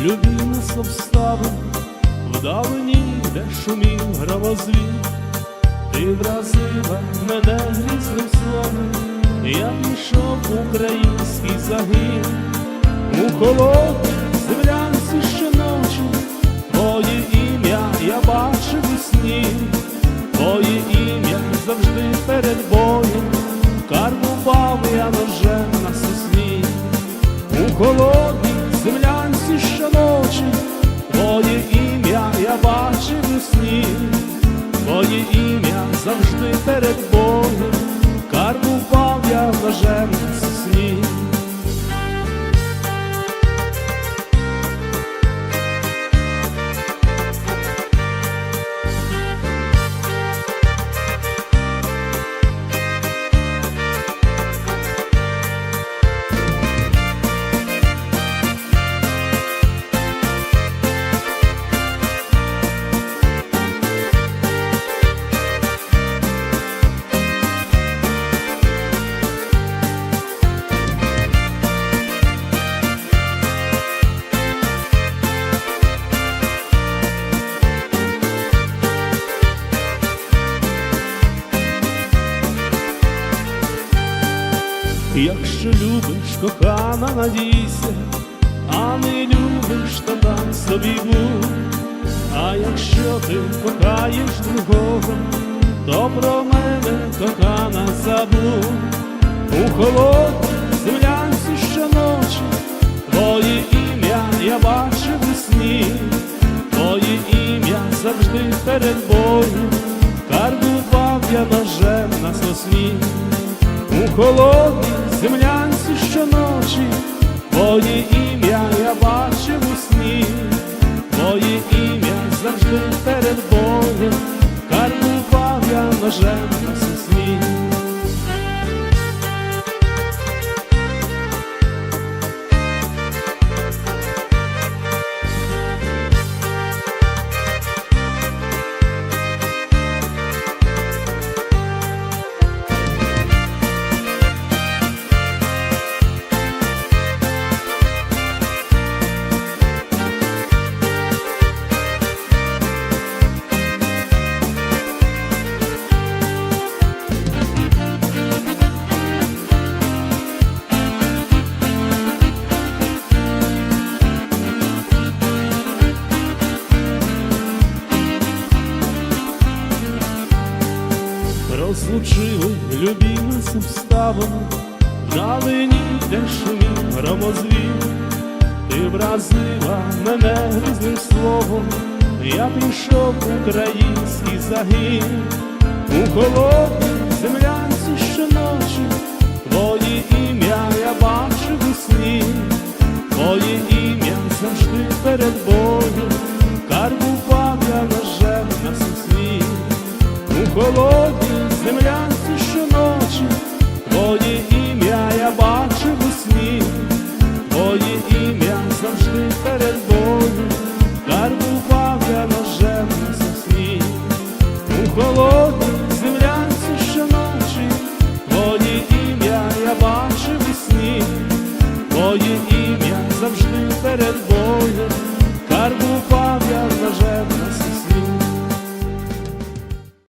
любі нас обставини, вдалині, де шумів громозвін, ти вразила мене грізним словом, я пішов український загін, у холодній землянці щоночі, твоє ім'я я бачив у сні, твоє ім'я завжди перед боєм, карбував я ножем на сосні. У завжди перед Богом, Якщо любиш, кохана, надійся, а не любиш, то там собі будь. А якщо ти кохаєш другого, то про мене кохана забудь. У холодній землянці щоночі Твоє ім'я я бачив у сні, Твоє ім'я завжди перед бою, Карбував я ножем на сосні. Холодній землянці щоночі Твоє ім'я я бачив у сні, Твоє ім'я завжди перед боєм, Карбував я ножем Розлучили любі нас обставини, Вдалині, де шумів ти вразила мене грізним словом, я пішов в український загін, у холодній землянці щоночі, У холодній землянці щоночі Твоє ім'я я бачив у сні, Твоє ім'я завжди перед боєм, Карбував я на на